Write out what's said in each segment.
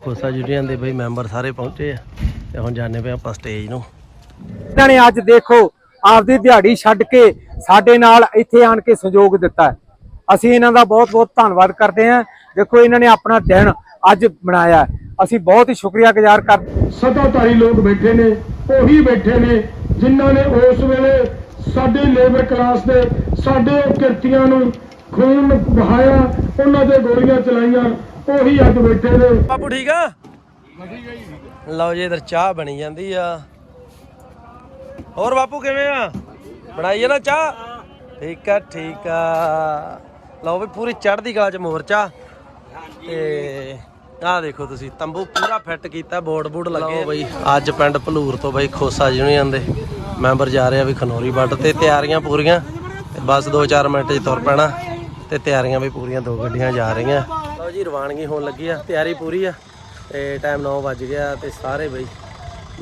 Khosa union ਦੇ ਬਈ member ਸਾਰੇ ਪਹੁੰਚੇ ਆ ਤੇ ਹੁਣ ਜਾਣੇ ਪਏ ਆਪਾਂ ਸਟੇਜ ਨੂੰ ਇਹਨਾਂ ਨੇ ਅੱਜ ਦੇਖੋ ਆਪਦੀ ਦਿਹਾੜੀ ਛੱਡ ਕੇ ਸਾਡੇ ਨਾਲ ਇੱਥੇ ਆਣ ਕੇ ਸਹਿਯੋਗ ਦਿੱਤਾ ਹੈ। ਅਸੀਂ ਇਹਨਾਂ ਦਾ ਬਹੁਤ ਬਹੁਤ ਧੰਨਵਾਦ ਕਰਦੇ ਹਾਂ ਦੇਖੋ ਇਹਨਾਂ ਨੇ ਆਪਣਾ ਦਿਨ ਅੱਜ ਬਣਾਇਆ। ਅਸੀਂ ਬਹੁਤ ਹੀ ਸ਼ੁਕਰੀਆਗੁਜ਼ਾਰ ਕਰਦੇ ਸਤਾਧਾਰੀ ਲੋਕ ਬੈਠੇ ਨੇ ਉਹੀ ਬੈਠੇ ਨੇ ਜਿਨ੍ਹਾਂ ਨੇ ਉਸ ਵੇਲੇ ਸਾਡੀ ਲੇਬਰ ਕਲਾਸ ਦੇ ਸਾਡੇ ਕਿਰਤੀਆਂ ਨੂੰ ਖੂਨ ਬਹਾਇਆ ਉਹਨਾਂ ਦੇ ਗੋਲੀਆਂ ਚਲਾਈਆਂ ਉਹੀ ਅੱਜ ਬੈਠੇ ਨੇ। ਬਾਪੂ ਠੀਕ ਆ? ਲਓ ਜੀ ਇਧਰ ਚਾਹ ਬਣੀ ਜਾਂਦੀ ਆ। ਹੋਰ ਬਾਪੂ ਕਿਵੇਂ ਆ? ਬਣਾਈ ਆ ਨਾ ਚਾਹ? ਠੀਕ ਆ ਠੀਕ ਆ। ਲਓ ਵੀ ਪੂਰੀ ਚੜ੍ਹਦੀ ਕਲਾ ਚ ਮੋਰਚਾ ਤੇ ਆਹ ਦੇਖੋ ਤੁਸੀਂ ਤੰਬੂ ਪੂਰਾ ਫਿੱਟ ਕੀਤਾ ਬੋਰਡ ਬੂਡ ਲੱਗੇ ਬਈ। ਅੱਜ ਪਿੰਡ ਭਲੂਰ ਤੋਂ ਬਈ ਖੋਸਾ ਯੂਨੀਅਨ ਦੇ ਮੈਂਬਰ ਜਾ ਰਹੇ ਆ ਵੀ ਖਨੋਰੀ ਵੱਟ ਤੇ ਤਿਆਰੀਆਂ ਪੂਰੀਆਂ। ਤੇ ਬਸ 2-4 ਮਿੰਟ 'ਚ ਤੁਰ ਪੈਣਾ ਤੇ ਤਿਆਰੀਆਂ ਵੀ ਪੂਰੀਆਂ ਦੋ ਗੱਡੀਆਂ ਜਾ ਰਹੀਆਂ। ਲਓ ਜੀ ਰਵਾਨਗੀ ਹੋਣ ਲੱਗੀ ਆ ਤਿਆਰੀ ਪੂਰੀ ਆ ਤੇ ਟਾਈਮ 9 ਵੱਜ ਗਿਆ ਤੇ ਸਾਰੇ ਬਈ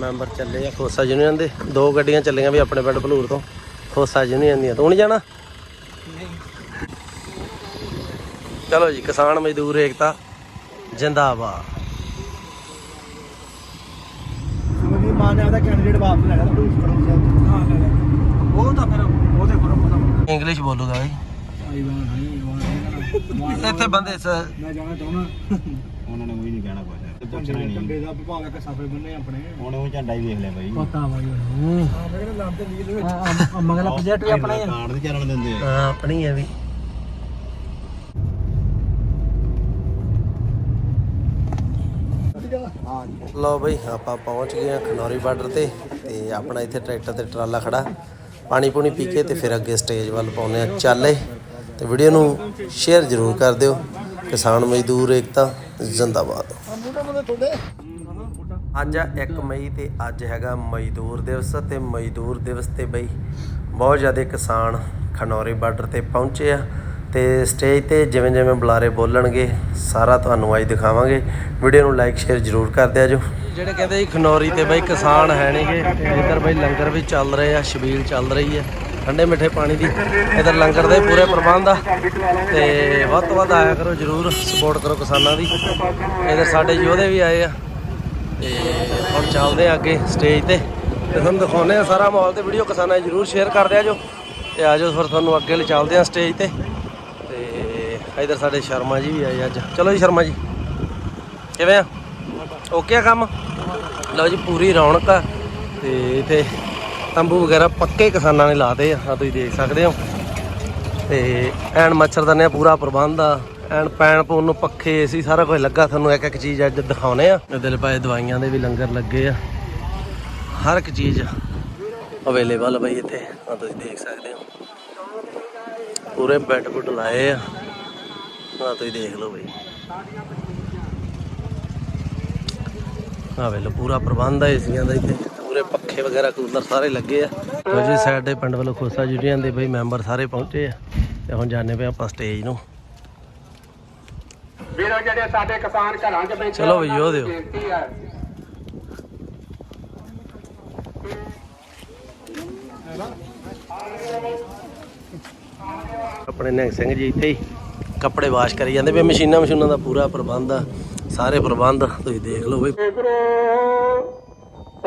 ਮੈਂਬਰ ਚੱਲੇ ਆ ਖੋਸਾ ਯੂਨੀਅਨ ਦੇ। ਦੋ ਗੱਡੀਆਂ ਚੱਲੀਆਂ ਵੀ ਆਪਣੇ ਪਿੰਡ ਭਲੂਰ ਤੋਂ ਖੋਸਾ ਯੂਨੀਅਨ ਦੀਆਂ। ਤੂੰ ਨਹੀਂ ਜਾਣਾ? ਚਲੋ ਜੀ ਕਿਸਾਨ ਮਜ਼ਦੂਰ ਏਕਤਾ ਜਿੰਦਾਬਾਦ। ਮੇਰੀ ਮਾਂ ਨੇ ਆਦਾ ਕੈਂਡੀਡੇਟ ਵਾਪਸ ਲੈਣਾ ਤਾਂ ਪੁਲਿਸ ਕਰੋ ਹਾਂ ਲੈ ਲੈ ਉਹ ਤਾਂ ਫਿਰ ਉਹਦੇ ਕੋਲ ਇੰਗਲਿਸ਼ ਬੋਲੂਗਾ ਬਈ। ਆਈ ਨਹੀਂ। ਇੱਥੇ ਬੰਦੇ ਸ- ਮੈਂ ਜਾਣਾ ਚਾਹੁੰਦਾ। ਉਹਨਾਂ ਨੇ ਉਹੀ ਨਹੀਂ ਕਹਿਣਾ ਕੁਝ ਪੁੱਛਣਾ ਹੀ ਨਹੀਂ। ਝੰਡੇ ਦਾ ਵਿਭਾਗ ਇੱਕ ਸਫੇ ਬੰਨੇ ਆਪਣੇ। ਹੁਣ ਉਹ ਝੰਡਾ ਹੀ ਵੇਖ ਲਿਆ ਬਾਈ। ਪਤਾ ਬਾਈ ਹੂੰ। ਆ ਮੇਰੇ ਨਾਮ ਤੇ ਲੀਡ ਵਿੱਚ। ਮਗਲਾ ਪ੍ਰੋਜੈਕਟ ਵੀ ਆਪਣਾ ਹੀ ਆ। ਕਾਰਡ ਨਹੀਂ ਚੱਲਣ ਦਿੰਦੇ ਹਾਂ ਆਪਣੀ ਹੈ ਵੀ। ਲਓ ਬਈ ਆਪਾਂ ਪਹੁੰਚ ਗਏ ਹਾਂ ਖਨੌਰੀ ਬਾਰਡਰ ਤੇ ਤੇ ਆਪਣਾ ਇੱਥੇ ਟਰੈਕਟਰ ਤੇ ਟਰਾਲਾ ਖੜਾ। ਪਾਣੀ ਪੂਣੀ ਪੀ ਕੇ ਤੇ ਫਿਰ ਅੱਗੇ ਸਟੇਜ ਵੱਲ ਪਾਉਨੇ ਆ ਚੱਲੇ ਤੇ ਵੀਡੀਓ ਨੂੰ ਸ਼ੇਅਰ ਜ਼ਰੂਰ ਕਰ ਦਿਓ। ਕਿਸਾਨ ਮਜ਼ਦੂਰ ਏਕਤਾ, ਜ਼ਿੰਦਾਬਾਦ। ਅੱਜ ਆ 1 ਮਈ ਤੇ ਅੱਜ ਹੈਗਾ ਮਜ਼ਦੂਰ ਦਿਵਸ ਤੇ ਮਜ਼ਦੂਰ ਦਿਵਸ ਤੇ ਬਈ ਬਹੁਤ ਜ਼ਿਆਦਾ ਕਿਸਾਨ ਖਨੌਰੀ ਬਾਰਡਰ ਤੇ ਪਹੁੰਚੇ ਆ ਤੇ ਸਟੇਜ ਤੇ ਜਿਵੇਂ ਜਿਵੇਂ ਬੁਲਾਰੇ ਬੋਲਣਗੇ, ਸਾਰਾ ਤੁਹਾਨੂੰ ਅੱਜ ਦਿਖਾਵਾਂਗੇ। ਵੀਡੀਓ ਨੂੰ ਲਾਈਕ ਸ਼ੇਅਰ ਜ਼ਰੂਰ ਕਰ ਦਿਆ ਜੋ। ਜਿਹੜੇ ਕਹਿੰਦੇ ਜੀ ਖਨੌਰੀ ਤੇ ਬਈ ਕਿਸਾਨ ਹੈ ਨੇਗੇ ਇੱਧਰ ਬਈ ਲੰਗਰ ਵੀ ਚੱਲ ਰਹੇ ਆ, ਸ਼ਬੀਲ ਚੱਲ ਰਹੀ ਹੈ ਠੰਡੇ ਮਿੱਠੇ ਪਾਣੀ ਦੀ ਇੱਧਰ ਲੰਗਰ ਦੇ ਪੂਰੇ ਪ੍ਰਬੰਧ ਆ। ਤੇ ਵੱਧ ਤੋਂ ਵੱਧ ਆਇਆ ਕਰੋ ਜਰੂਰ ਸਪੋਰਟ ਕਰੋ ਕਿਸਾਨਾਂ ਦੀ। ਇੱਧਰ ਸਾਡੇ ਯੋਧੇ ਵੀ ਆਏ ਆ। ਤੇ ਹੁਣ ਚੱਲਦੇ ਆ ਅੱਗੇ ਸਟੇਜ ਤੇ। ਤੇ ਤੁਹਾਨੂੰ ਦਿਖਾਉਂਦੇ ਆ ਸਾਰਾ ਮਾਹੌਲ ਤੇ ਵੀਡੀਓ ਕਿਸਾਨਾਂ ਜਰੂਰ ਸ਼ੇਅਰ ਕਰ ਦਿਆ ਜੋ। ਤੇ ਆਜੋ ਫਿਰ ਤੁਹਾਨੂੰ ਅੱਗੇ ਲੈ ਚੱਲਦੇ ਆ ਸਟੇਜ ਤੇ। ਤੇ ਇਧਰ ਸਾਡੇ ਸ਼ਰਮਾ ਜੀ ਵੀ ਆਏ ਅੱਜ। ਚਲੋ ਜੀ ਸ਼ਰਮਾ ਜੀ। ਕਿਵੇਂ ਆ? ਓਕੇ ਆ ਕੰਮ? ਲਓ ਜੀ, ਪੂਰੀ ਰੌਣਕ ਆ। ਤੇ ਇਥੇ ਤੰਬੂ ਵਗੈਰਾ ਪੱਕੇ ਕਿਸਾਨਾਂ ਨੇ ਲਾਤੇ ਆ, ਆਹ ਤੁਸੀਂ ਦੇਖ ਸਕਦੇ ਹੋ। ਤੇ ਐਨ ਮੱਛਰਦਾਨੀ ਪੂਰਾ ਪ੍ਰਬੰਧ ਆ। ਐਨ ਪੈਣ ਪੂਣ ਨੂੰ ਪੱਖੇ, ਏਸੀ ਸਾਰਾ ਕੁਝ ਲੱਗਾ, ਤੁਹਾਨੂੰ ਇੱਕ ਇੱਕ ਚੀਜ਼ ਅੱਜ ਦਿਖਾਉਨੇ ਆ। ਦਿਲ ਪਾਏ ਦਵਾਈਆਂ ਦੇ ਵੀ ਲੰਗਰ ਲੱਗੇ ਆ। ਹਰ ਇੱਕ ਚੀਜ਼ ਅਵੇਲੇਬਲ ਬਈ ਇੱਥੇ ਆ ਤੁਸੀਂ ਦੇਖ ਸਕਦੇ ਹੋ। ਪੂਰੇ ਬੈੱਡ ਬੁੱਡ ਲਾਏ ਆ। ਆ ਤੁਸੀਂ ਦੇਖ ਲਓ ਬਈ। ਆ ਵੇਲੋ ਪੂਰਾ ਪ੍ਰਬੰਧ ਆ ਏਸੀਆਂ ਦਾ ਇੱਥੇ। ਪੂਰੇ ਪੱਖੇ ਵਗੈਰਾ ਕੂਲਰ ਸਾਰੇ ਲੱਗੇ ਆ। ਲਓ ਜੀ ਸਾਈਡ ਦੇ ਪਿੰਡ ਵੱਲੋਂ ਖੋਸਾ ਯੂਨੀਅਨ ਦੇ ਬਈ ਮੈਂਬਰ ਸਾਰੇ ਪਹੁੰਚੇ ਆ। ਤੇ ਹੁਣ ਜਾਣੇ ਪਏ ਆਪਾਂ ਸਟੇਜ ਨੂੰ। ਵੀਰੋ ਜਿਹੜੇ ਸਾਡੇ ਕਿਸਾਨ ਘਰਾਂ 'ਚ ਬੈਠੇ ਚਲੋ ਵੀ ਯੋ ਦਿਓ। ਆਪਣੇ ਨਿਹੰਗ ਸਿੰਘ ਜੀ ਇੱਥੇ ਹੀ ਕੱਪੜੇ ਵਾਸ਼ ਕਰੀ ਜਾਂਦੇ ਵੀ ਮਸ਼ੀਨਾਂ ਮਸ਼ੀਨਾਂ ਦਾ ਪੂਰਾ ਪ੍ਰਬੰਧ ਆ। ਸਾਰੇ ਪ੍ਰਬੰਧ ਤੁਸੀਂ ਦੇਖ ਲਓ ਬਈ।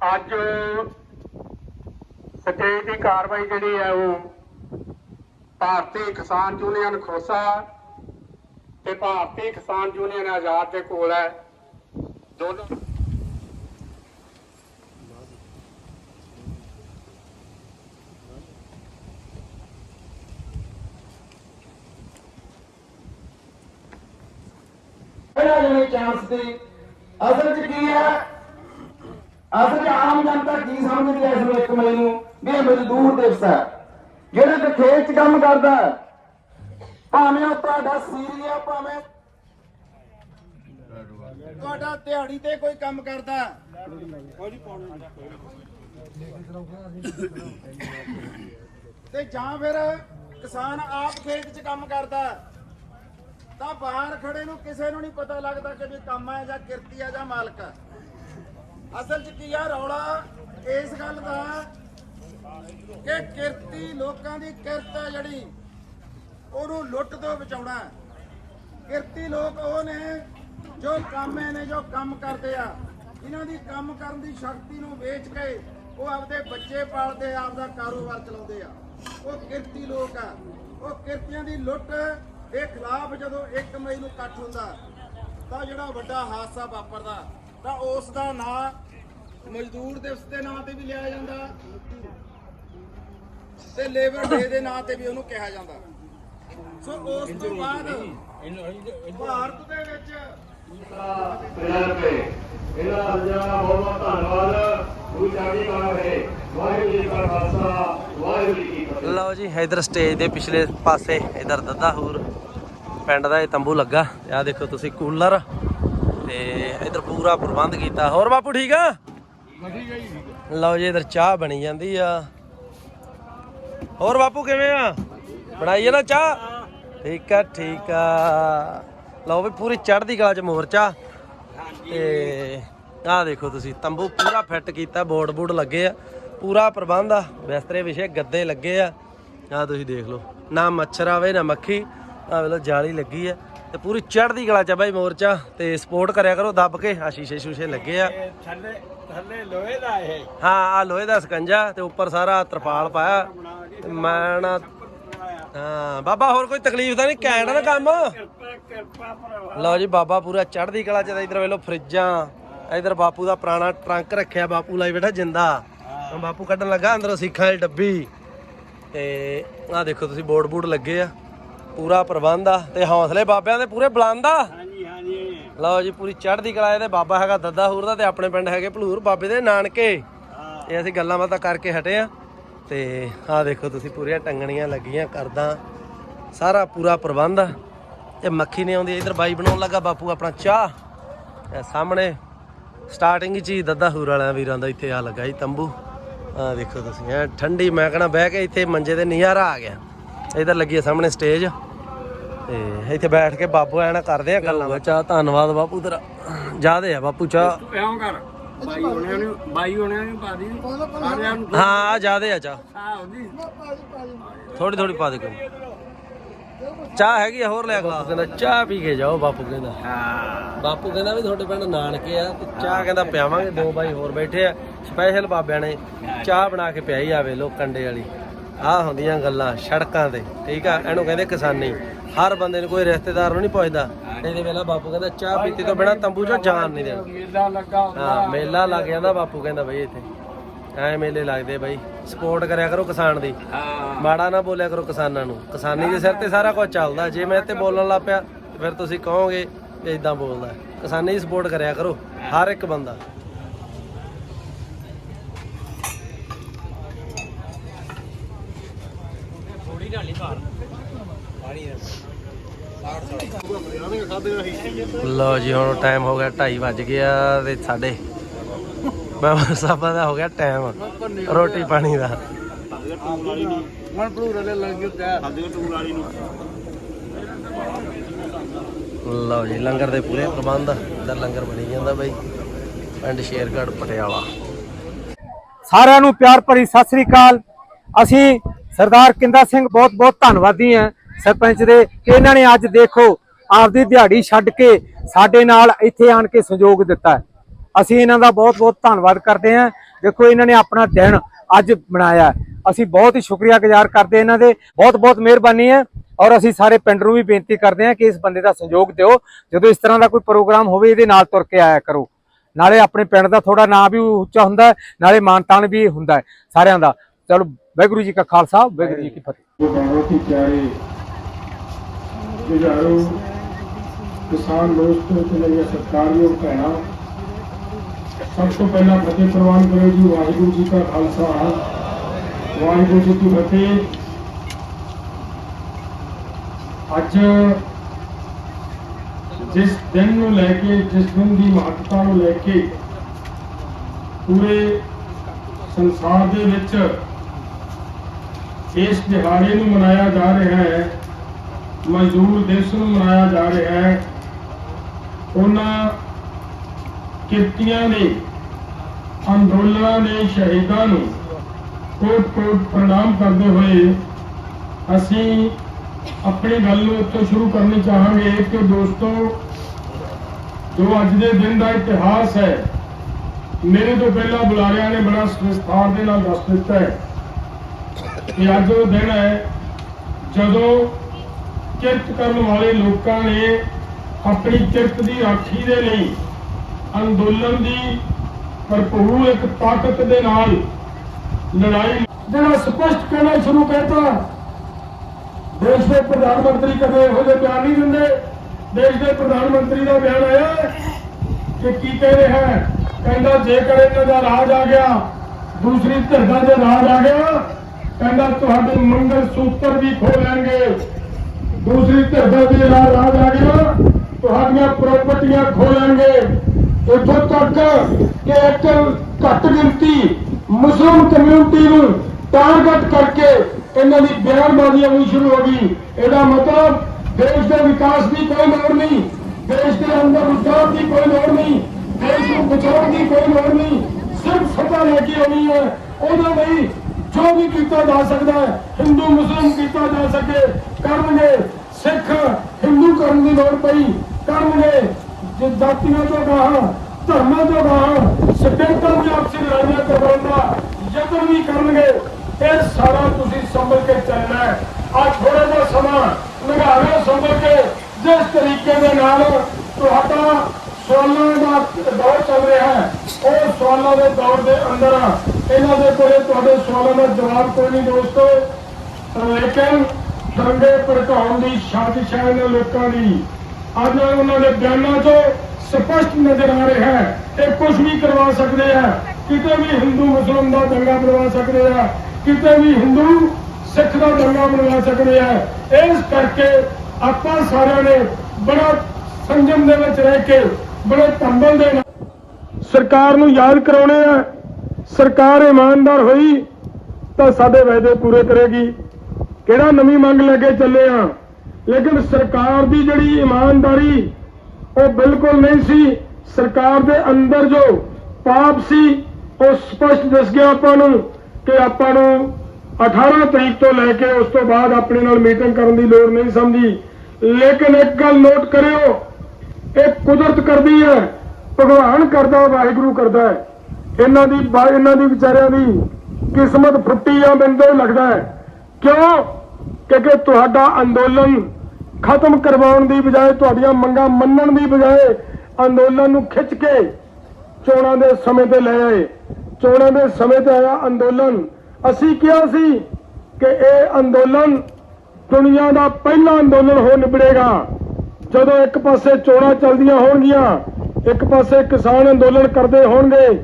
ਅੱਜ ਸਟੇਜ ਦੀ ਕਾਰਵਾਈ ਜਿਹੜੀ ਹੈ ਉਹ ਭਾਰਤੀ ਕਿਸਾਨ ਯੂਨੀਅਨ ਖੋਸਾ ਤੇ ਭਾਰਤੀ ਕਿਸਾਨ ਯੂਨੀਅਨ ਆਜ਼ਾਦ ਦੇ ਕੋਲ ਹੈ। ਦੋਨੋਂ ਚਾਂਸ ਦੇ ਅਸਲ ਅਸਲ ਆਮ ਜਨਤਾ ਕੀ ਸਮਝਦੀ ਹੈ ਇਸ ਨੂੰ ਇੱਕ ਮਈ ਨੂੰ? ਵੀ ਇਹ ਮਜ਼ਦੂਰ ਦਿਵਸ ਹੈ। ਜਿਹੜਾ ਕਿ ਖੇਤ 'ਚ ਕੰਮ ਕਰਦਾ ਭਾਵੇਂ ਉਹ ਤੁਹਾਡਾ ਸੀਰੀਆ ਭਾਵੇਂ ਤੁਹਾਡਾ ਦਿਹਾੜੀ ਤੇ ਕੋਈ ਕੰਮ ਕਰਦਾ ਤੇ ਜਾਂ ਫਿਰ ਕਿਸਾਨ ਆਪ ਖੇਤ 'ਚ ਕੰਮ ਕਰਦਾ ਤਾਂ ਬਾਹਰ ਖੜੇ ਨੂੰ ਕਿਸੇ ਨੂੰ ਨਹੀਂ ਪਤਾ ਲੱਗਦਾ ਕਿ ਵੀ ਕੰਮ ਹੈ ਜਾਂ ਕਿਰਤੀ ਹੈ ਜਾਂ ਮਾਲਕ ਹੈ। ਅਸਲ 'ਚ ਕੀ ਆ ਰੌਲਾ? ਇਸ ਗੱਲ ਦਾ ਕਿ ਕਿਰਤੀ ਲੋਕਾਂ ਦੀ ਕਿਰਤ ਹੈ ਜਿਹੜੀ, ਉਹਨੂੰ ਲੁੱਟ ਤੋਂ ਬਚਾਉਣਾ ਕਿਰਤੀ ਲੋਕ ਉਹ ਨੇ ਜੋ ਕਾਮੇ ਨੇ, ਜੋ ਕੰਮ ਕਰਦੇ ਆ। ਇਹਨਾਂ ਦੀ ਕੰਮ ਕਰਨ ਦੀ ਸ਼ਕਤੀ ਨੂੰ ਵੇਚ ਕੇ ਉਹ ਆਪਦੇ ਬੱਚੇ ਪਾਲਦੇ, ਆਪਦਾ ਕਾਰੋਬਾਰ ਚਲਾਉਂਦੇ ਆ। ਉਹ ਕਿਰਤੀ ਲੋਕ ਆ। ਉਹ ਕਿਰਤੀਆਂ ਦੀ ਲੁੱਟ ਦੇ ਖਿਲਾਫ ਜਦੋਂ 1 ਮਈ ਨੂੰ ਇਕੱਠ ਹੁੰਦਾ, ਤਾਂ ਜਿਹੜਾ ਵੱਡਾ ਹਾਦਸਾ ਵਾਪਰਦਾ ਤਾਂ ਉਸ ਦਾ ਨਾਂ ਮਜ਼ਦੂਰ ਦਿਵਸ ਦੇ ਨਾਂ ਤੇ ਵੀ ਲਿਆ ਜਾਂਦਾ ਤੇ ਲੇਬਰ ਡੇ ਦੇ ਨਾਂ ਤੇ ਵੀ ਉਹਨੂੰ ਕਿਹਾ ਜਾਂਦਾ। ਸੋ ਉਸ ਤੋਂ ਬਾਅਦ ਭਾਰਤ ਦੇ ਵਿੱਚ ਪੰਜਾਹ ਰੁਪਏ ਇਹਨਾਂ ਅਰਜਾਂ ਦਾ ਬਹੁਤ ਬਹੁਤ ਧੰਨਵਾਦ। ਗੁਰੂ ਚਾਬੀ ਕਲਾ ਰਹੇ ਵਾਹਿਗੁਰੂ ਜੀ ਕਾ ਖਾਲਸਾ ਵਾਹਿਗੁਰੂ ਜੀ ਕੀ ਫਤਿਹ। ਲਓ ਜੀ ਇਧਰ ਸਟੇਜ ਦੇ ਪਿਛਲੇ ਪਾਸੇ ਇਧਰ ਦੱਦਾਹੂਰ ਪਿੰਡ ਦਾ ਇਹ ਤੰਬੂ ਲੱਗਾ। ਤੇ ਆਹ ਦੇਖੋ ਤੁਸੀਂ ਕੂਲਰ ਤੇ ਇਧਰ ਪੂਰਾ ਪ੍ਰਬੰਧ ਕੀਤਾ। ਹੋਰ ਬਾਪੂ ਠੀਕ ਆ? ਲਓ ਜੀ, ਇਧਰ ਚਾਹ ਬਣੀ ਜਾਂਦੀ ਆ। ਹੋਰ ਬਾਪੂ ਕਿਵੇਂ ਆ? ਬਣਾਈ ਆ ਨਾ ਚਾਹ? ਠੀਕ ਆ ਠੀਕ ਆ। ਲਓ ਵੀ ਪੂਰੀ ਚੜ੍ਹਦੀ ਕਲਾ ਚ ਮੋਰਚਾ ਤੇ ਆਹ ਦੇਖੋ ਤੁਸੀਂ, ਤੰਬੂ ਪੂਰਾ ਫਿੱਟ ਕੀਤਾ, ਬੋਰਡ ਬੂਡ ਲੱਗੇ ਆ। ਪੂਰਾ ਪ੍ਰਬੰਧ ਆ, ਬਿਸਤਰੇ ਵਿਛੇ, ਗੱਦੇ ਲੱਗੇ ਆ। ਆਹ ਤੁਸੀਂ ਦੇਖ ਲਓ, ਨਾ ਮੱਛਰ ਆਵੇ, ਨਾ ਮੱਖੀ। ਆਹ ਲਓ, ਜਾਲੀ ਲੱਗੀ ਆ। ਤੇ ਪੂਰੀ ਚੜ੍ਹਦੀ ਕਲਾ ਚ ਆ ਬਾਈ ਮੋਰਚਾ ਤੇ ਸਪੋਰਟ ਕਰਿਆ ਕਰੋ ਦੱਬ ਕੇ ਆ ਸ਼ੀਸ਼ੇ ਸ਼ੂਸ਼ੇ ਲੱਗੇ ਆ। ਥੱਲੇ ਥੱਲੇ ਲੋਹੇ ਦਾ ਇਹ। ਹਾਂ ਆ ਲੋਹੇ ਦਾ ਸਕੰਜਾ ਤੇ ਉੱਪਰ ਸਾਰਾ ਤਰਪਾਲ ਪਾਇਆ। ਤੇ ਮੈਂ ਨਾ ਹਾਂ ਬਾਬਾ ਹੋਰ ਕੋਈ ਤਕਲੀਫ ਤਾਂ ਨਹੀਂ? ਘੈਂਟ ਨਾ ਕੰਮ? ਲਓ ਜੀ ਬਾਬਾ ਪੂਰਾ ਚੜ੍ਹਦੀ ਕਲਾ ਚ ਇਧਰ ਵੇਲੋ ਫਰਿੱਜਾਂ। ਇਧਰ ਬਾਪੂ ਦਾ ਪੁਰਾਣਾ ਟਰੰਕ ਰੱਖਿਆ ਬਾਪੂ ਲਈ ਬੈਠਾ ਜਿੰਦਾ। ਬਾਪੂ ਕੱਢਣ ਲੱਗਾ ਅੰਦਰੋਂ ਸਿੱਖਾਂ ਦੀ ਡੱਬੀ। ਤੇ ਆਹ ਦੇਖੋ ਤੁਸੀਂ ਬੋਰਡ ਬੂਡ ਲੱਗੇ ਆ। ਪੂਰਾ ਪ੍ਰਬੰਧ ਆ ਤੇ ਹੌਸਲੇ ਬਾਬਿਆਂ ਦੇ ਪੂਰੇ ਬੁਲੰਦ ਆ। ਹਾਂਜੀ ਹਾਂਜੀ। ਲਓ ਜੀ ਪੂਰੀ ਚੜ੍ਹਦੀ ਕਲਾ ਇਹਦੇ ਬਾਬਾ ਹੈਗਾ ਦੱਦਾ ਹੂਰ ਦਾ ਤੇ ਆਪਣੇ ਪਿੰਡ ਹੈਗੇ ਭਲੂਰ ਬਾਬੇ ਦੇ ਨਾਨਕੇ। ਇਹ ਅਸੀਂ ਗੱਲਾਂ ਬਾਤਾਂ ਕਰਕੇ ਹਟੇ ਆ ਤੇ ਆਹ ਦੇਖੋ ਤੁਸੀਂ ਪੂਰੀਆਂ ਟੰਗਣੀਆਂ ਲੱਗੀਆਂ ਕਰਦਾ। ਸਾਰਾ ਪੂਰਾ ਪ੍ਰਬੰਧ ਆ। ਤੇ ਮੱਖੀ ਨੇ ਆਉਂਦੀ ਇਧਰ ਬਾਈ ਬਣਾਉਣ ਲੱਗਾ ਬਾਪੂ ਆਪਣਾ ਚਾਹ। ਇਹ ਸਾਹਮਣੇ ਸਟਾਰਟਿੰਗ ਚ ਹੀ ਦੱਦਾ ਹੂਰ ਵਾਲਿਆਂ ਵੀਰਾਂ ਦਾ ਇੱਥੇ ਆ ਲੱਗਾ ਜੀ ਤੰਬੂ। ਆਹ ਦੇਖੋ ਤੁਸੀਂ ਐ ਠੰਡੀ ਮੈਂ ਕਹਣਾ ਬਹਿ ਕੇ ਇੱਥੇ ਮੰਜੇ ਤੇ ਨਜ਼ਾਰਾ ਆ ਗਿਆ। ਇਧਰ ਲੱਗੀ ਆ ਸਾਹਮਣੇ ਸਟੇਜ। ਤੇ ਇੱਥੇ ਬੈਠ ਕੇ ਬਾਪੂ ਐ ਨਾ ਕਰਦੇ ਆ ਗੱਲਾਂ। ਚਾਹ ਧੰਨਵਾਦ ਬਾਪੂ ਤੇਰਾ। ਜਾਦੇ ਆ ਬਾਪੂ ਚਾਹ। ਇਉਂ ਕਰ। ਬਾਈ ਹੋਣਿਆਂ ਨੂੰ ਬਾਈ ਹੋਣਿਆਂ ਨੂੰ ਪਾ ਦੀ ਸਾਰਿਆਂ ਨੂੰ ਹਾਂ ਜਾਦੇ ਆ ਹੁੰਦੀ ਥੋੜੀ ਥੋੜੀ ਪਾ ਦੇ ਕੋਈ। ਚਾਹ ਹੈਗੀ ਆ ਹੋਰ ਲਿਆ ਗਲਾਸ। ਕਹਿੰਦਾ ਚਾਹ ਪੀ ਕੇ ਜਾਓ ਬਾਪੂ ਕਹਿੰਦਾ। ਬਾਪੂ ਕਹਿੰਦਾ ਵੀ ਤੁਹਾਡੇ ਪਿੰਡ ਨਾਨਕੇ ਆ ਤੇ ਚਾਹ ਕਹਿੰਦਾ ਪਿਆਵਾਂਗੇ ਦੋ ਬਾਈ ਹੋਰ ਬੈਠੇ ਆ। ਸਪੈਸ਼ਲ ਬਾਬਿਆਂ ਨੇ ਚਾਹ ਬਣਾ ਕੇ ਪਿਆਈ ਆਵੇ ਲੋ ਕੰਡੇ ਵਾਲੀ। ਆਹ ਹੁੰਦੀਆਂ ਗੱਲਾਂ ਸੜਕਾਂ ਤੇ ਠੀਕ ਆ? ਇਹਨੂੰ ਕਹਿੰਦੇ ਕਿਸਾਨੀ। ਹਰ ਬੰਦੇ ਨੂੰ ਕੋਈ ਰਿਸ਼ਤੇਦਾਰ ਨੂੰ ਨਹੀਂ ਪੁੱਛਦਾ। ਇਹਦੇ ਵੇਲਾ ਬਾਪੂ ਕਹਿੰਦਾ ਚਾਹ ਪੀਤੀ ਤੋਂ ਬਿਨਾ ਤੰਬੂ ਚੋਂ ਜਾਣ ਨਹੀਂ ਦੇਣਾ। ਮੇਲਾ ਲੱਗਾ ਹਾਂ ਮੇਲਾ ਲੱਗ ਜਾਂਦਾ ਬਾਪੂ ਕਹਿੰਦਾ ਬਈ ਇੱਥੇ। ਐ ਮੇਲੇ ਲੱਗਦੇ ਬਈ। ਸਪੋਰਟ ਕਰਿਆ ਕਰੋ ਕਿਸਾਨ ਦੀ। ਮਾੜਾ ਨਾ ਬੋਲਿਆ ਕਰੋ ਕਿਸਾਨਾਂ ਨੂੰ। ਕਿਸਾਨੀ ਦੇ ਸਿਰ ਤੇ ਸਾਰਾ ਕੁਝ ਚੱਲਦਾ। ਜੇ ਮੈਂ ਇੱਥੇ ਬੋਲਣ ਲੱਗ ਪਿਆ ਫਿਰ ਤੁਸੀਂ ਕਹੋਗੇ ਇਦਾਂ ਬੋਲਦਾ। ਕਿਸਾਨੀ ਦੀ ਸਪੋਰਟ ਕਰਿਆ ਕਰੋ। ਹਰ ਇੱਕ ਬੰਦਾ। ਲਓ ਜੀ ਹੁਣ ਟਾਈਮ ਹੋ ਗਿਆ 2:30 ਵੱਜ ਗਿਆ ਤੇ ਸਾਡੇ। ਮੈਂ ਸਾਬਾ ਦਾ ਹੋ ਗਿਆ ਟਾਈਮ ਰੋਟੀ ਪਾਣੀ ਦਾ। ਹੁਣ ਭੂਰੇ ਦੇ ਲੱਗ ਗਿਆ ਲਓ ਜੀ ਲੰਗਰ ਦੇ ਪੂਰੇ ਪ੍ਰਬੰਧ। ਇਧਰ ਲੰਗਰ ਬਣੀ ਜਾਂਦਾ ਬਾਈ। ਪਿੰਡ ਸ਼ੇਰਗੜ੍ਹ ਪਟਿਆਲਾ। ਸਾਰਿਆਂ ਨੂੰ ਪਿਆਰ ਭਰੀ ਸਤਿ ਸ੍ਰੀ ਅਕਾਲ। ਅਸੀਂ ਸਰਦਾਰ ਕਿੰਦਾ ਸਿੰਘ ਬਹੁਤ ਬਹੁਤ ਧੰਨਵਾਦੀ ਹੈ। ਸਰਪੰਚ ਦੇ ਕਿ ਇਹਨਾਂ ਨੇ ਅੱਜ ਦੇਖੋ ਆਪਦੀ ਦਿਹਾੜੀ ਛੱਡ ਕੇ ਸਾਡੇ ਨਾਲ ਇੱਥੇ ਆਣ ਕੇ ਸਹਿਯੋਗ ਦਿੱਤਾ ਅਸੀਂ ਇਹਨਾਂ ਦਾ ਬਹੁਤ ਬਹੁਤ ਧੰਨਵਾਦ ਕਰਦੇ ਹਾਂ। ਦੇਖੋ ਇਹਨਾਂ ਨੇ ਆਪਣਾ ਦਿਨ ਅੱਜ ਬਣਾਇਆ ਅਸੀਂ ਬਹੁਤ ਹੀ ਸ਼ੁਕਰੀਆ ਗੁਜ਼ਾਰ ਕਰਦੇ ਇਹਨਾਂ ਦੇ। ਬਹੁਤ ਬਹੁਤ ਮਿਹਰਬਾਨੀ ਹੈ। ਔਰ ਅਸੀਂ ਸਾਰੇ ਪਿੰਡ ਨੂੰ ਵੀ ਬੇਨਤੀ ਕਰਦੇ ਹਾਂ ਕਿ ਇਸ ਬੰਦੇ ਦਾ ਸਹਿਯੋਗ ਦਿਓ। ਜਦੋਂ ਇਸ ਤਰ੍ਹਾਂ ਦਾ ਕੋਈ ਪ੍ਰੋਗਰਾਮ ਹੋਵੇ ਇਹਦੇ ਨਾਲ ਤੁਰ ਕੇ ਆਇਆ ਕਰੋ। ਨਾਲੇ ਆਪਣੇ ਪਿੰਡ ਦਾ ਥੋੜਾ ਨਾਂ ਵੀ ਉੱਚਾ ਹੁੰਦਾ ਹੈ, ਨਾਲੇ ਮਾਨਤਾਨ ਵੀ ਹੁੰਦਾ ਸਾਰਿਆਂ ਦਾ। ਚਲੋ ਵਾਹਿਗੁਰੂ ਜੀ ਕਾ ਖਾਲਸਾ ਵਾਹਿਗੁਰੂ ਜੀ ਕੀ ਫਤਿਹ ਉਹ ਬਹੁਤ ਹੀ ਪਿਆਰੇ ਜੁਝਾਰੂ ਕਿਸਾਨ ਦੋਸਤੋ ਤੇ ਮੇਰੀਆਂ ਸਤਿਕਾਰਯੋਗ ਭੈਣਾਂ ਸਭ ਤੋਂ ਪਹਿਲਾਂ ਫਤਿਹ ਪ੍ਰਵਾਨ ਕਰੋ ਜੀ ਵਾਹਿਗੁਰੂ ਜੀ ਕਾ ਖਾਲਸਾ ਵਾਹਿਗੁਰੂ ਜੀ ਕੀ ਫਤਿਹ ਅੱਜ ਜਿਸ ਦਿਨ ਨੂੰ ਲੈ ਕੇ ਜਿਸ ਦਿਨ ਦੀ ਮਹੱਤਤਾ ਨੂੰ ਲੈ ਕੇ ਪੂਰੇ ਸੰਸਾਰ ਦੇ ਵਿੱਚ ਇਸ ਦਿਹਾੜੇ ਨੂੰ ਮਨਾਇਆ ਜਾ ਰਿਹਾ ਹੈ, ਮਜ਼ਦੂਰ ਦਿਵਸ ਨੂੰ ਮਨਾਇਆ ਜਾ ਰਿਹਾ ਹੈ। ਉਹਨਾਂ ਕਿਰਤੀਆਂ ਨੇ, ਅੰਦੋਲਨਾਂ ਦੇ ਸ਼ਹੀਦਾਂ ਨੂੰ ਕੋਟ ਕੋਟ ਪ੍ਰਣਾਮ ਕਰਦੇ ਹੋਏ ਅਸੀਂ ਆਪਣੀ ਗੱਲ ਨੂੰ ਉੱਥੋਂ ਸ਼ੁਰੂ ਕਰਨੀ ਚਾਹਾਂਗੇ ਕਿ ਦੋਸਤੋ, ਜੋ ਅੱਜ ਦੇ ਦਿਨ ਦਾ ਇਤਿਹਾਸ ਹੈ, ਮੇਰੇ ਤੋਂ ਪਹਿਲਾਂ ਬੁਲਾਰਿਆਂ ਨੇ ਬੜਾ ਵਿਸਥਾਰ ਦੇ ਨਾਲ ਦੱਸ ਦਿੱਤਾ ਹੈ। ਕਿ ਅੱਜ ਉਹ ਦਿਨ ਹੈ ਜਦੋਂ ਕਿਰਤ ਕਰਨ ਵਾਲੇ ਲੋਕਾਂ ਨੇ ਆਪਣੀ ਕਿਰਤ ਦੀ ਰਾਖੀ ਦੇ ਲਈ ਅੰਦੋਲਨ ਦੀ ਭਰਪੂਰ ਇੱਕ ਤਾਕਤ ਦੇ ਨਾਲ ਲੜਾਈ ਜਿਹੜਾ ਸਪਸ਼ਟ ਕਹਿਣਾ ਸ਼ੁਰੂ ਕਰਤਾ, ਦੇਸ਼ ਦੇ ਪ੍ਰਧਾਨ ਮੰਤਰੀ ਕਦੇ ਇਹੋ ਜਿਹੇ ਬਿਆਨ ਨਹੀਂ ਦਿੰਦੇ। ਦੇਸ਼ ਦੇ ਪ੍ਰਧਾਨ ਮੰਤਰੀ ਦਾ ਬਿਆਨ ਆਇਆ ਕਿ ਕੀ ਕਹਿ ਰਿਹਾ ਹੈ? ਕਹਿੰਦਾ, ਜੇਕਰ ਇਹਨਾਂ ਦਾ ਰਾਜ ਆ ਗਿਆ, ਦੂਸਰੀ ਧਿਰ ਦਾ ਰਾਜ ਆ ਗਿਆ ਕਹਿੰਦਾ ਤੁਹਾਡੇ ਮੰਗਲ ਸੂਤਰ ਵੀ ਖੋ ਲੈਣਗੇ। ਦੂਸਰੀ ਧਿਰ ਦਾ ਜੇ ਰਾਜ ਆ ਗਿਆ। ਤੁਹਾਡੀਆਂ ਪ੍ਰਾਪਰਟੀਆਂ ਖੋ ਲੈਣਗੇ। ਇੱਥੋਂ ਤੱਕ ਕਿ ਇੱਕ ਘੱਟ ਗਿਣਤੀ ਮੁਸਲਿਮ ਕਮਿਊਨਿਟੀ ਨੂੰ ਟਾਰਗੇਟ ਕਰਕੇ ਇਹਨਾਂ ਦੀ ਬਿਆਨਬਾਜ਼ੀ ਹੋਣੀ ਸ਼ੁਰੂ ਹੋ ਗਈ। ਇਹਦਾ ਮਤਲਬ ਦੇਸ਼ ਦੇ ਵਿਕਾਸ ਦੀ ਕੋਈ ਲੋੜ ਨਹੀਂ। ਦੇਸ਼ ਦੇ ਅੰਦਰ ਵਿਕਾਸ ਦੀ ਕੋਈ ਲੋੜ ਨਹੀਂ। ਦੇਸ਼ ਨੂੰ ਬਚਾਉਣ ਦੀ ਕੋਈ ਲੋੜ ਨਹੀਂ। ਸਿਰਫ ਸੱਤਾ ਲੈ ਕੇ ਆਉਣੀ ਹੈ। ਉਹਦੇ ਲਈ ਜੋ ਵੀ ਕੀਤਾ ਜਾ ਸਕਦਾ ਹੈ, ਹਿੰਦੂ, ਮੁਸਲਿਮ ਕੀਤਾ ਜਾ ਸਕੇ, ਕਰਨਗੇ। ਸਿੱਖ ਹਿੰਦੂ ਕਰਨ ਦੀ ਲੋੜ ਪਈ, ਕਰਨਗੇ। ਜਾਤੀਆਂ ਤੋਂ ਗਾਹਾਂ ਧਰਮਾਂ ਤੋਂ ਗਾਹਾਂ ਸੱਭਿਅਤਾ ਦੀ ਆਪਸੀ ਲੜਾਈਆਂ ਕਰਵਾਉਣ ਦਾ ਯਤਨ ਵੀ ਕਰਨਗੇ, ਇਹ ਸਾਰਾ ਤੁਸੀਂ ਸੰਭਲ ਕੇ ਚੱਲਣਾ ਹੈ। ਆ ਥੋੜਾ ਜਿਹਾ ਸਮਾਂ ਲਗਾਵੇ ਸੰਭਲ ਕੇ। ਜਿਸ ਤਰੀਕੇ ਦੇ ਨਾਲ ਤੁਹਾਡਾ ਸਵਾਲਾਂ ਦਾ ਦੌਰ ਚੱਲ ਰਿਹਾ ਹੈ, ਉਹ ਸਵਾਲਾਂ ਦੇ ਦੌਰ ਦੇ ਅੰਦਰ ਇਹਨਾਂ ਦੇ ਕੋਲੇ ਤੁਹਾਡੇ ਸਵਾਲਾਂ ਦਾ ਜਵਾਬ ਕੋਈ ਨਹੀਂ ਦੋਸਤੋ। ਲੇਕਿਨ ਦੰਗੇ ਭੜਕਾਉਣ ਦੀ ਸਾਜ਼ਿਸ਼ ਹੈ ਇਹਨਾਂ ਲੋਕਾਂ ਦੀ। ਅੱਜ ਉਹਨਾਂ ਦੇ ਬਿਆਨਾਂ 'ਚੋਂ ਸਪਸ਼ਟ ਨਜ਼ਰ ਆ ਰਿਹਾ ਹੈ। ਇਹ ਕੁਝ ਵੀ ਕਰਵਾ ਸਕਦੇ ਆ। ਕਿਤੇ ਵੀ ਹਿੰਦੂ, ਮੁਸਲਮਾਨ ਦਾ ਦੰਗਾ ਬਣਵਾ ਸਕਦੇ ਆ। ਕਿਤੇ ਵੀ ਹਿੰਦੂ, ਸਿੱਖ ਦਾ ਦੰਗਾ ਬਣਵਾ ਸਕਦੇ ਆ। ਇਸ ਕਰਕੇ ਆਪਾਂ ਸਾਰਿਆਂ ਨੇ ਬੜਾ ਸੰਜਮ ਦੇ ਵਿੱਚ ਰਹਿ ਕੇ, ਬੜੇ ਤੰਬਲ ਦੇ ਨਾਲ ਸਰਕਾਰ ਨੂੰ ਯਾਦ ਕਰਾਉਣੇ ਆ। ਸਰਕਾਰ ਇਮਾਨਦਾਰ ਹੋਈ ਤਾਂ ਸਾਡੇ ਵਾਅਦੇ ਪੂਰੇ ਕਰੇਗੀ। ਕਿਹੜਾ ਨਵੀਂ ਮੰਗ ਲੈ ਕੇ ਚੱਲੇ ਆ? ਲੇਕਿਨ ਸਰਕਾਰ ਦੀ ਜਿਹੜੀ ਇਮਾਨਦਾਰੀ, ਉਹ ਬਿਲਕੁਲ ਨਹੀਂ ਸੀ। ਸਰਕਾਰ ਦੇ ਅੰਦਰ ਜੋ ਪਾਪ ਸੀ, ਉਹ ਸਪਸ਼ਟ ਦਿਸ ਗਿਆ ਆਪਾਂ ਨੂੰ ਕਿ ਆਪਾਂ ਨੂੰ 18 ਤਰੀਕ ਤੋਂ ਲੈ ਕੇ ਉਸ ਤੋਂ ਬਾਅਦ ਆਪਣੇ ਨਾਲ ਮੀਟਿੰਗ ਕਰਨ ਦੀ ਲੋੜ ਨਹੀਂ ਸਮਝੀ। ਲੇਕਿਨ ਇੱਕ ਗੱਲ ਨੋਟ ਕਰਿਓ, ਇਹ ਕੁਦਰਤ ਕਰਦੀ ਹੈ, ਭਗਵਾਨ ਕਰਦਾ, ਵਾਹਿਗੁਰੂ ਕਰਦਾ ਹੈ। ਇਹਨਾਂ ਦੀ ਬਾ- ਇਹਨਾਂ ਦੀ ਵਿਚਾਰਿਆਂ ਦੀ ਕਿਸਮਤ ਫੁੱਟੀ ਆ ਮੈਨੂੰ ਤਾਂ ਲੱਗਦਾ ਹੈ। ਕਿਉਂ? ਕਿਉਂਕਿ ਤੁਹਾਡਾ ਅੰਦੋਲਨ ਖਤਮ ਕਰਵਾਉਣ ਦੀ ਬਜਾਏ, ਤੁਹਾਡੀਆਂ ਮੰਗਾਂ ਮੰਨਣ ਦੀ ਬਜਾਏ ਅੰਦੋਲਨ ਨੂੰ ਖਿੱਚ ਕੇ ਚੋਣਾਂ ਦੇ ਸਮੇਂ ਤੇ ਲੈ ਆਏ। ਚੋਣਾਂ ਦੇ ਸਮੇਂ ਤੇ ਆਇਆ ਅੰਦੋਲਨ। ਅਸੀਂ ਕਿਹਾ ਸੀ ਕਿ ਇਹ ਅੰਦੋਲਨ ਦੁਨੀਆ ਦਾ ਪਹਿਲਾ ਅੰਦੋਲਨ ਹੋ ਨਿਬੜੇਗਾ। ਜਦੋਂ ਇੱਕ ਪਾਸੇ ਚੋਣਾਂ ਚੱਲਦੀਆਂ ਹੋਣਗੀਆਂ, ਇੱਕ ਪਾਸੇ ਕਿਸਾਨ ਅੰਦੋਲਨ ਕਰਦੇ ਹੋਣਗੇ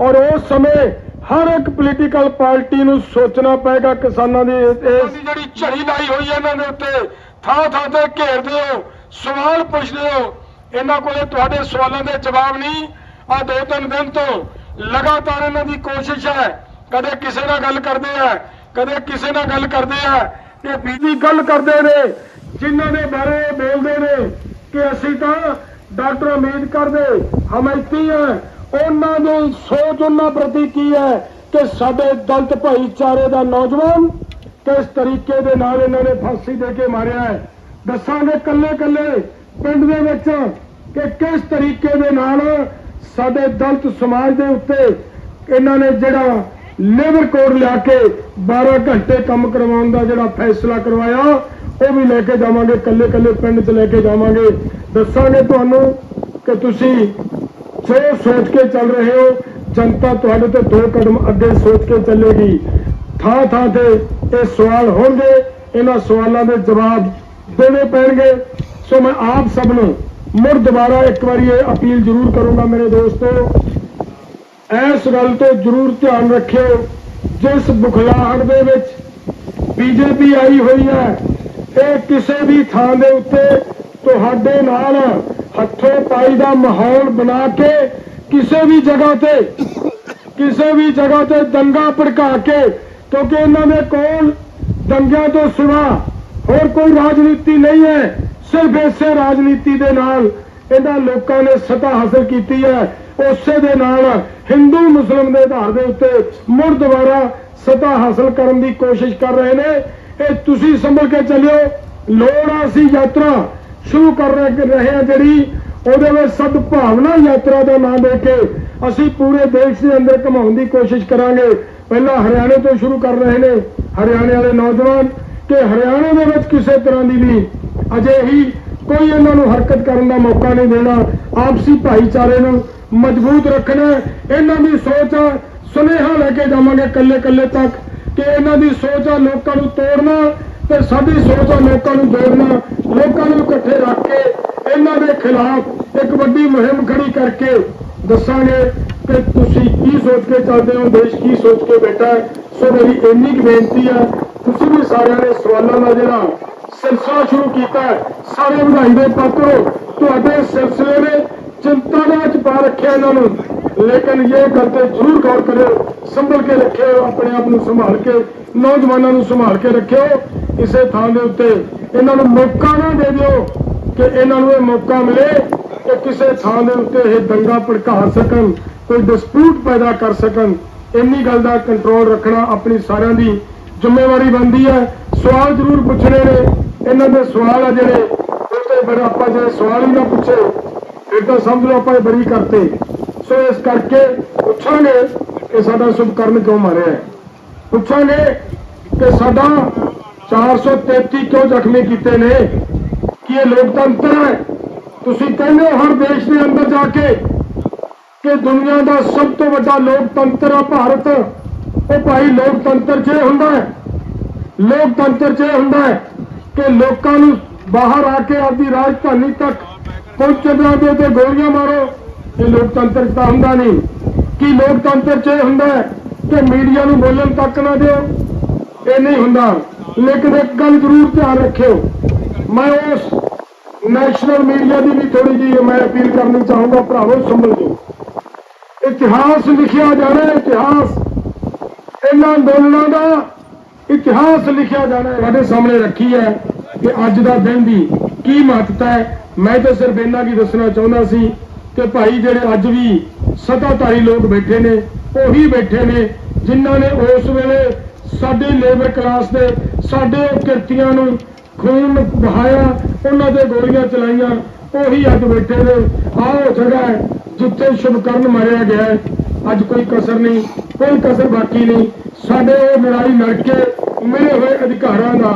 ਔਰ ਉਸ ਸਮੇਂ ਹਰ ਇੱਕ ਪੋਲੀਟੀਕਲ ਪਾਰਟੀ ਨੂੰ ਸੋਚਣਾ ਪਏਗਾ ਕਿਸਾਨਾਂ ਦੀ ਇਸ ਜਿਹੜੀ ਝੜੀ ਲਾਈ ਹੋਈ ਹੈ ਇਹਨਾਂ ਦੇ ਉੱਤੇ, ਥਾਂ ਥਾਂ ਤੇ ਘੇਰਦੇ ਹੋ ਸਵਾਲ ਪੁੱਛਦੇ ਹੋ ਇਹਨਾਂ ਕੋਲੇ ਤੁਹਾਡੇ ਸਵਾਲਾਂ ਦੇ ਜਵਾਬ ਨਹੀਂ। ਆ ਦੋ ਤਿੰਨ ਦਿਨ ਤੋਂ ਲਗਾਤਾਰ ਇਹਨਾਂ ਦੀ ਕੋਸ਼ਿਸ਼ ਹੈ। ਕਦੇ ਕਿਸੇ ਨਾਲ ਗੱਲ ਕਰਦੇ ਆ, ਕਦੇ ਕਿਸੇ ਨਾਲ ਗੱਲ ਕਰਦੇ ਆ ਕਿ ਬੀਜੀ ਗੱਲ ਕਰਦੇ ਨੇ, ਜਿਨ੍ਹਾਂ ਦੇ ਬਾਰੇ ਇਹ ਬੋਲਦੇ ਨੇ ਕਿ ਅਸੀਂ ਤਾਂ ਡਾਕਟਰ ਅੰਬੇਦਕਰ ਦੇ ਹਮਾਇਤੀ ਆ ਉਹਨਾਂ ਦੀ ਸੋਚ ਉਹਨਾਂ ਪ੍ਰਤੀ ਕੀ ਹੈ ਕਿ ਸਾਡੇ ਦਲਤ ਭਾਈਚਾਰੇ ਦਾ ਨੌਜਵਾਨ ਕਿਸ ਤਰੀਕੇ ਦੇ ਨਾਲ ਇਹਨਾਂ ਨੇ ਫਾਂਸੀ ਦੇ ਕੇ ਮਾਰਿਆ ਹੈ? ਦੱਸਾਂਗੇ ਕੱਲੇ ਕੱਲੇ ਪਿੰਡ ਦੇ ਵਿੱਚ ਕਿ ਕਿਸ ਤਰੀਕੇ ਦੇ ਨਾਲ ਸਾਡੇ ਦਲਿਤ ਸਮਾਜ ਦੇ ਉੱਤੇ ਇਹਨਾਂ ਨੇ ਜਿਹੜਾ ਲੇਬਰ ਕੋਡ ਲਿਆ ਕੇ 12 ਘੰਟੇ ਕੰਮ ਕਰਵਾਉਣ ਦਾ ਜਿਹੜਾ ਫੈਸਲਾ ਕਰਵਾਇਆ, ਉਹ ਵੀ ਲੈ ਕੇ ਜਾਵਾਂਗੇ, ਕੱਲੇ ਕੱਲੇ ਪਿੰਡ 'ਚ ਲੈ ਕੇ ਜਾਵਾਂਗੇ। ਦੱਸਾਂਗੇ ਤੁਹਾਨੂੰ ਕਿ ਤੁਸੀਂ ਜੋ ਸੋਚ ਕੇ ਚੱਲ ਰਹੇ ਹੋ, ਜਨਤਾ ਤੁਹਾਡੇ ਤੇ ਦੋ ਕਦਮ ਅੱਗੇ ਸੋਚ ਕੇ ਚੱਲੇਗੀ। ਥਾਂ ਥਾਂ ਤੇ ਇਹ ਸਵਾਲ ਹੋਣਗੇ, ਇਹਨਾਂ ਸਵਾਲਾਂ ਦੇ ਜਵਾਬ ਦੇਣੇ ਪੈਣਗੇ। ਸੋ ਮੈਂ ਆਪ ਸਭ ਨੂੰ ਮੁੜ ਦੁਬਾਰਾ ਇੱਕ ਵਾਰੀ ਇਹ ਅਪੀਲ ਜ਼ਰੂਰ ਕਰੂੰਗਾ ਮੇਰੇ ਦੋਸਤੋ, ਇਸ ਗੱਲ ਤੋਂ ਜ਼ਰੂਰ ਧਿਆਨ ਰੱਖਿਓ, ਜਿਸ ਬੁਖਲਾਹਟ ਦੇ ਵਿੱਚ ਬੀਜੇਪੀ ਆਈ ਹੋਈ ਹੈ, ਇਹ ਕਿਸੇ ਵੀ ਥਾਂ ਦੇ ਉੱਤੇ ਤੁਹਾਡੇ ਨਾਲ ਹੱਥੋਂ ਪਾਈ ਦਾ ਮਾਹੌਲ ਬਣਾ ਕੇ ਕਿਸੇ ਵੀ ਜਗ੍ਹਾ ਤੇ, ਕਿਸੇ ਵੀ ਜਗ੍ਹਾ ਤੇ ਦੰਗਾ ਭੜਕਾ ਕੇ, ਕਿਉਂਕਿ ਇਹਨਾਂ ਦੇ ਕੋਲ ਦੰਗਿਆਂ ਤੋਂ ਸਿਵਾ ਹੋਰ ਕੋਈ ਰਾਜਨੀਤੀ ਨਹੀਂ ਹੈ, ਸਿਰਫ ਇਸੇ ਰਾਜਨੀਤੀ ਦੇ ਨਾਲ ਇਹਨਾਂ ਲੋਕਾਂ ਨੇ ਸਤਾ ਹਾਸਲ ਕੀਤੀ ਹੈ। ਉਸੇ ਦੇ ਨਾਲ ਹਿੰਦੂ, ਮੁਸਲਮ ਦੇ ਆਧਾਰ ਦੇ ਉੱਤੇ ਮੁੜ ਦੁਬਾਰਾ ਸਤਾ ਹਾਸਲ ਕਰਨ ਦੀ ਕੋਸ਼ਿਸ਼ ਕਰ ਰਹੇ ਨੇ। ਇਹ ਤੁਸੀਂ ਸੰਭਲ ਕੇ ਚੱਲਿਓ। ਲੋੜ ਆ ਸੀ ਯਾਤਰਾ। ਸ਼ੁਰੂ ਕਰ ਰਹੇ ਰਹੇ ਹਾਂ ਜਿਹੜੀ ਉਹਦੇ ਵਿੱਚ ਸਦਭਾਵਨਾ ਯਾਤਰਾ ਦਾ ਨਾਮ ਦੇ ਕੇ ਅਸੀਂ ਪੂਰੇ ਦੇਸ਼ ਦੇ ਅੰਦਰ ਘਮਾਉਣ ਦੀ ਕੋਸ਼ਿਸ਼ ਕਰਾਂਗੇ। ਪਹਿਲਾਂ ਹਰਿਆਣੇ ਤੋਂ ਸ਼ੁਰੂ ਕਰ ਰਹੇ ਨੇ। ਹਰਿਆਣੇ ਵਾਲੇ ਨੌਜਵਾਨ ਕਿ ਹਰਿਆਣੇ ਦੇ ਵਿੱਚ ਕਿਸੇ ਤਰ੍ਹਾਂ ਦੀ ਵੀ ਅਜੇ ਹੀ ਕੋਈ ਇਹਨਾਂ ਨੂੰ ਹਰਕਤ ਕਰਨ ਦਾ ਮੌਕਾ ਨਹੀਂ ਦੇਣਾ। ਆਪਸੀ ਭਾਈਚਾਰੇ ਨੂੰ ਮਜ਼ਬੂਤ ਰੱਖਣਾ। ਇਹਨਾਂ ਦੀ ਸੋਚ ਆ, ਸੁਨੇਹਾ ਲੈ ਕੇ ਜਾਵਾਂਗੇ ਕੱਲੇ ਕੱਲੇ ਤੱਕ ਕਿ ਇਹਨਾਂ ਦੀ ਸੋਚ ਆ ਲੋਕਾਂ ਨੂੰ ਤੋੜਨਾ। ਤੇ ਸਾਡੀ ਸੋਚ ਆ ਲੋਕਾਂ ਨੂੰ ਜੋੜਨਾ, ਲੋਕਾਂ ਨੂੰ ਇਕੱਠੇ ਰੱਖ ਕੇ ਇਹਨਾਂ ਦੇ ਖਿਲਾਫ ਇੱਕ ਵੱਡੀ ਮੁਹਿੰਮ ਖੜੀ ਕਰਕੇ ਦੱਸਾਂਗੇ ਕਿ ਤੁਸੀਂ ਕੀ ਸੋਚ ਕੇ ਚੱਲਦੇ ਹੋ, ਦੇਸ਼ ਕੀ ਸੋਚ ਕੇ ਬੈਠਾ ਹੈ। ਸੋ ਮੇਰੀ ਇੰਨੀ ਕੁ ਬੇਨਤੀ ਹੈ ਤੁਸੀਂ ਵੀ ਸਾਰਿਆਂ ਨੇ ਸਵਾਲਾਂ ਦਾ ਜਿਹੜਾ ਸਿਲਸਿਲਾ ਸ਼ੁਰੂ ਕੀਤਾ ਸਾਰੇ ਵਧਾਈ ਦੇ ਪਾਤਰ ਹੋ ਤੁਹਾਡੇ ਸਿਲਸਿਲੇ ਨੇ ਚਿੰਤਾ ਦੇ ਵਿੱਚ ਪਾ ਰੱਖਿਆ ਇਹਨਾਂ ਨੂੰ। ਲੇਕਿਨ ਇਹ ਗੱਲ ਤੇ ਜ਼ਰੂਰ ਗੌਰ ਕਰਿਓ, ਸੰਭਲ ਕੇ ਰੱਖਿਓ, ਆਪਣੇ ਆਪ ਨੂੰ ਸੰਭਾਲ ਕੇ, ਨੌਜਵਾਨਾਂ ਨੂੰ ਸੰਭਾਲ ਕੇ ਰੱਖਿਓ। ਇਸੇ ਥਾਂ ਦੇ ਉੱਤੇ ਇਹਨਾਂ ਨੂੰ ਮੌਕਾ ਨਾ ਦੇ ਦਿਓ ਕਿ ਇਹਨਾਂ ਨੂੰ ਇਹ ਮੌਕਾ ਮਿਲੇ ਕਿ ਕਿਸੇ ਥਾਂ ਦੇ ਉੱਤੇ ਇਹ ਦੰਗਾ ਭੜਕਾ ਸਕਣ, ਕੋਈ ਡਿਸਪਿਊਟ ਪੈਦਾ ਕਰ ਸਕਣ। ਇੰਨੀ ਗੱਲ ਦਾ ਕੰਟਰੋਲ ਰੱਖਣਾ ਆਪਣੀ ਸਾਰਿਆਂ ਦੀ ਜ਼ਿੰਮੇਵਾਰੀ ਬਣਦੀ ਹੈ। ਸਵਾਲ ਜ਼ਰੂਰ ਪੁੱਛਣੇ ਨੇ। ਇਹਨਾਂ ਦੇ ਸਵਾਲ ਆ ਜਿਹੜੇ ਉੱਤੇ ਬੜਾ ਆਪਾਂ ਜੇ ਸਵਾਲ ਹੀ ਨਾ ਪੁੱਛੇ, ਫਿਰ ਤਾਂ ਸਮਝ ਲਓ ਆਪਾਂ ਇਹ ਬਰੀ ਕਰਤੇ। ਸੋ ਇਸ ਕਰਕੇ ਪੁੱਛਾਂਗੇ ਕਿ ਸਾਡਾ ਸੁਭਕਰਨ ਕਿਉਂ ਮਾਰਿਆ ਹੈ? ਪੁੱਛਾਂਗੇ ਕਿ ਸਾਡਾ 433 ਕਿਉਂ ਜ਼ਖਮੀ ਕੀਤੇ ਨੇ? ਕਿ ਇਹ ਲੋਕਤੰਤਰ ਹੈ? ਤੁਸੀਂ ਕਹਿੰਦੇ ਹੋ ਹਰ ਦੇਸ਼ ਦੇ ਅੰਦਰ ਜਾ ਕੇ ਕਿ ਦੁਨੀਆ ਦਾ ਸਭ ਤੋਂ ਵੱਡਾ ਲੋਕਤੰਤਰ ਆ ਭਾਰਤ। ਉਹ ਭਾਈ ਲੋਕਤੰਤਰ 'ਚ ਇਹ ਹੁੰਦਾ ਹੈ। ਲੋਕਤੰਤਰ 'ਚ ਇਹ ਹੁੰਦਾ ਹੈ ਕਿ ਲੋਕਾਂ ਨੂੰ ਬਾਹਰ ਆ ਕੇ ਆਪਦੀ ਰਾਜਧਾਨੀ ਤੱਕ ਪਹੁੰਚਣਾ ਦੇ ਤੇ ਗੋਲੀਆਂ ਮਾਰੋ, ਇਹ ਲੋਕਤੰਤਰ 'ਚ ਤਾਂ ਹੁੰਦਾ ਨਹੀਂ। ਕਿ ਲੋਕਤੰਤਰ 'ਚ ਇਹ ਹੁੰਦਾ ਕਿ ਮੀਡੀਆ ਨੂੰ ਬੋਲਣ ਤੱਕ ਨਾ ਦਿਓ? ਇਹ ਨਹੀਂ ਹੁੰਦਾ। ਲੇਕਿਨ ਇੱਕ ਗੱਲ ਜ਼ਰੂਰ ਧਿਆਨ ਰੱਖਿਓ। ਮੈਂ ਉਸ ਨੈਸ਼ਨਲ ਮੀਡੀਆ ਦੀ ਵੀ ਥੋੜੀ ਜਿਹੀ ਮੈਂ ਅਪੀਲ ਕਰਨੀ ਚਾਹੂੰਗਾ ਭਰਾਵੋ ਸੰਭਲ ਜਾਓ। ਇਤਿਹਾਸ ਲਿਖਿਆ ਜਾਣਾ ਹੈ, ਇਤਿਹਾਸ। ਇਹਨਾਂ ਅੰਦੋਲਨਾਂ ਦਾ ਇਤਿਹਾਸ ਲਿਖਿਆ ਜਾਣਾ ਤੁਹਾਡੇ ਸਾਹਮਣੇ ਰੱਖੀ ਹੈ ਕਿ ਅੱਜ ਦਾ ਦਿਨ ਦੀ ਕੀ ਮਹੱਤਤਾ ਹੈ। ਮੈਂ ਤਾਂ ਸਿਰਫ ਇਹਨਾਂ ਕੀ ਦੱਸਣਾ ਚਾਹੁੰਦਾ ਸੀ ਕਿ ਭਾਈ ਜਿਹੜੇ ਅੱਜ ਵੀ ਸਤਾਧਾਰੀ ਲੋਕ ਬੈਠੇ ਨੇ ਉਹੀ ਬੈਠੇ ਨੇ ਜਿਨ੍ਹਾਂ ਨੇ ਉਸ ਵੇਲੇ ਸਾਡੀ ਲੇਬਰ ਕਲਾਸ ਦੇ ਸਾਡੇ ਕਿਰਤੀਆਂ ਨੂੰ ਖੂਨ ਵਹਾਇਆ, ਉਹਨਾਂ ਦੇ ਗੋਲੀਆਂ ਚਲਾਈਆਂ, ਉਹੀ ਅੱਜ ਬੈਠੇ ਨੇ। ਆਹ ਉਹ ਜਗ੍ਹਾ ਹੈ ਜਿੱਥੇ ਸ਼ੁਭਕਰਨ ਮਾਰਿਆ ਗਿਆ ਹੈ। ਅੱਜ ਕੋਈ ਕਸਰ ਨਹੀਂ, ਕੋਈ ਕਸਰ ਬਾਕੀ ਨਹੀਂ। ਸਾਡੇ ਉਹ ਲੜਾਈ ਲੜ ਕੇ ਮਿਲੇ ਹੋਏ ਅਧਿਕਾਰਾਂ ਦਾ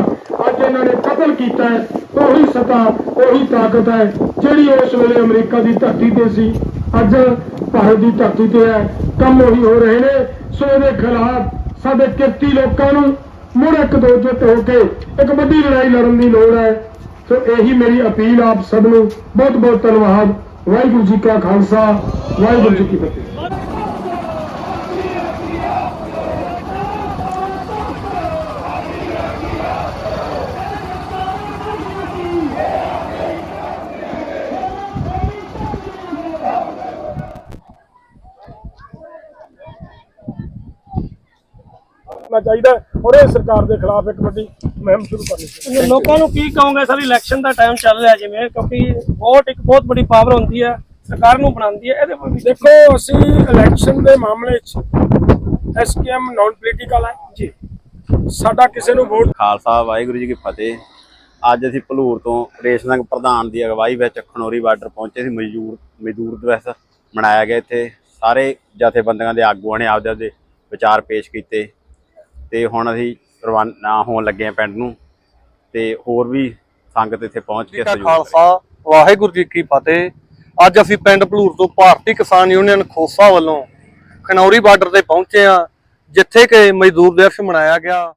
ਅੱਜ ਇਹਨਾਂ ਨੇ ਕਤਲ ਕੀਤਾ ਹੈ। ਉਹੀ ਸਤਾ, ਉਹੀ ਤਾਕਤ ਹੈ, ਜਿਹੜੀ ਉਸ ਵੇਲੇ ਅਮਰੀਕਾ ਦੀ ਧਰਤੀ ਤੇ ਸੀ। ਅੱਜ ਭਾਰਤ ਦੀ ਧਰਤੀ ਤੇ ਹੈ। ਕੰਮ ਉਹੀ ਹੋ ਰਹੇ ਨੇ। ਸੋ ਇਹਦੇ ਖਿਲਾਫ ਸਾਡੇ ਕਿਰਤੀ ਲੋਕਾਂ ਨੂੰ ਮੁੜ ਇੱਕ ਦੋ ਦੋਜਤ ਹੋ ਕੇ ਇੱਕ ਵੱਡੀ ਲੜਾਈ ਲੜਨ ਦੀ ਲੋੜ ਹੈ। ਸੋ ਇਹੀ ਮੇਰੀ ਅਪੀਲ ਆਪ ਸਭ ਨੂੰ। ਬਹੁਤ ਬਹੁਤ ਧੰਨਵਾਦ। ਵਾਹਿਗੁਰੂ ਜੀ ਕਾ ਖਾਲਸਾ। ਵਾਹਿਗੁਰੂ ਜੀ ਕੀ ਫਤਿਹ। ਕਰਨਾ ਚਾਹੀਦਾ ਔਰ ਇਹ ਸਰਕਾਰ ਦੇ ਖਿਲਾਫ ਇੱਕ ਵੱਡੀ ਮੁਹਿੰਮ ਸ਼ੁਰੂ ਕਰਨੀ ਚਾਹੀਦੀ ਹੈ। ਲੋਕਾਂ ਨੂੰ ਕੀ ਕਹੋਗੇ ਸਰ ਇਲੈਕਸ਼ਨ ਦਾ ਟਾਈਮ ਚੱਲ ਰਿਹਾ ਜਿਵੇਂ ਕਿਉਂਕਿ ਵੋਟ ਇੱਕ ਬਹੁਤ ਬੜੀ ਪਾਵਰ ਹੁੰਦੀ ਹੈ ਸਰਕਾਰ ਨੂੰ ਬਣਾਉਂਦੀ ਹੈ ਇਹਦੇ ਦੇਖੋ। ਅਸੀਂ ਇਲੈਕਸ਼ਨ ਦੇ ਮਾਮਲੇ 'ਚ ਐਸਕੇਐਮ ਨਾਨ ਪੋਲੀਟੀਕਲ ਹੈ। ਜੀ। ਸਾਡਾ ਕਿਸੇ ਨੂੰ ਵੋਟ ਖਾਲਸਾ ਵਾਹਿਗੁਰੂ ਜੀ ਕੀ ਫਤਿਹ। ਅੱਜ ਅਸੀਂ ਭਲੂਰ ਤੋਂ ਰੇਸ਼ ਸਿੰਘ ਪ੍ਰਧਾਨ ਦੀ ਅਗਵਾਈ ਵਿੱਚ ਖਨੌਰੀ ਬਾਰਡਰ ਪਹੁੰਚੇ ਸੀ ਮਜ਼ਦੂਰ ਮਜ਼ਦੂਰ ਦਿਵਸ ਮਨਾਇਆ ਗਿਆ ਇੱਥੇ। ਸਾਰੇ ਜਥੇਬੰਦੀਆਂ ਦੇ ਆਗੂਆਂ ਨੇ ਆਪਦੇ ਆਪਦੇ ਵਿਚਾਰ ਪੇਸ਼ ਕੀਤੇ। ਤੇ ਹੁਣ ਅਸੀਂ ਰਵਾਨਾ ਹੋਣ ਲੱਗੇ ਹਾਂ ਪਿੰਡ ਨੂੰ ਤੇ ਹੋਰ ਵੀ ਸੰਗਤ ਇੱਥੇ ਪਹੁੰਚ ਕਾ ਸਹਿਯੋਗ ਖਾਲਸਾ ਵਾਹਿਗੁਰੂ ਜੀ ਕੀ ਫਤਿਹ। ਅੱਜ ਅਸੀਂ ਪਿੰਡ ਭਲੂਰ ਤੋਂ ਭਾਰਤੀ ਕਿਸਾਨ ਯੂਨੀਅਨ ਖੋਸਾ ਵੱਲੋਂ ਖਨੌਰੀ ਬਾਰਡਰ ਤੇ ਪਹੁੰਚੇ ਆ ਜਿੱਥੇ ਕਿ ਮਜ਼ਦੂਰ ਦਿਵਸ ਮਨਾਇਆ ਗਿਆ।